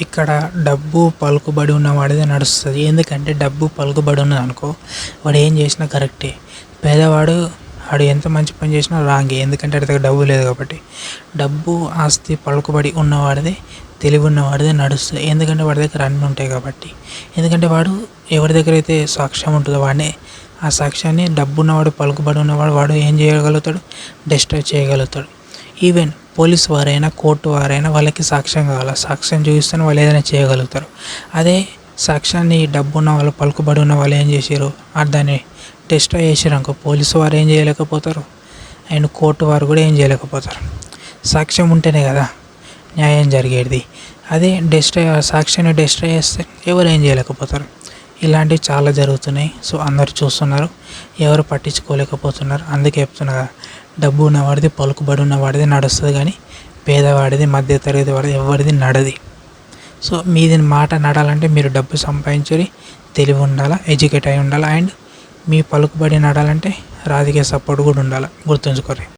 ఇక్కడ డబ్బు పలుకుబడి ఉన్న వాడిదే నడుస్తుంది. ఎందుకంటే డబ్బు పలుకుబడి ఉన్నది అనుకో వాడు ఏం చేసినా కరెక్టే. పేదవాడు వాడు ఎంత మంచి పని చేసినా రాంగే. ఎందుకంటే వాడి దగ్గర డబ్బు లేదు కాబట్టి. డబ్బు ఆస్తి పలుకుబడి ఉన్నవాడిదే తెలివి ఉన్నవాడిదే నడుస్తుంది. ఎందుకంటే వాడి దగ్గర అన్నీ ఉంటాయి కాబట్టి. ఎందుకంటే వాడు ఎవరి దగ్గర అయితే సాక్ష్యం ఉంటుందో వాడిని ఆ సాక్ష్యాన్ని డబ్బు ఉన్నవాడు పలుకుబడి ఉన్నవాడు వాడు ఏం చేయగలుగుతాడు? డిస్ట్రాయ్ చేయగలుగుతాడు. ఈవెన్ పోలీస్ వారైనా కోర్టు వారైనా వాళ్ళకి సాక్ష్యం కావాలి? సాక్ష్యం చూపిస్తేనే వాళ్ళు ఏదైనా చేయగలుగుతారు. అదే సాక్ష్యాన్ని డబ్బు ఉన్న వాళ్ళు పలుకుబడి ఉన్న వాళ్ళు ఏం చేసారు దాన్ని టెస్ట్ చేసారు పోలీసు వారు ఏం చేయలేకపోతారు? అండ్ కోర్టు వారు కూడా ఏం చేయలేకపోతారు? సాక్ష్యం ఉంటేనే కదా న్యాయం జరిగేది. అదే డెస్ట్రాయ్ సాక్ష్యాన్ని డెస్ట్రాయ్ చేస్తే ఎవరు ఏం చేయలేకపోతారు? ఇలాంటివి చాలా జరుగుతున్నాయి. సో అందరు చూస్తున్నారు. ఎవరు పట్టించుకోలేకపోతున్నారు. అందుకే చెప్తున్నా డబ్బు ఉన్నవాడిది పలుకుబడి ఉన్నవాడిది నడుస్తుంది కానీ పేదవాడిది మధ్యతరగతి వాడిది ఎవరిది నడది. సో మీది మాట నడాలంటే మీరు డబ్బు సంపాదించి తెలివి ఉండాలా ఎడ్యుకేట్ అయి ఉండాలి అండ్ మీ పలుకుబడి నడాలంటే రాజకీయ సపోర్ట్ కూడా ఉండాలి గుర్తుంచుకోండి.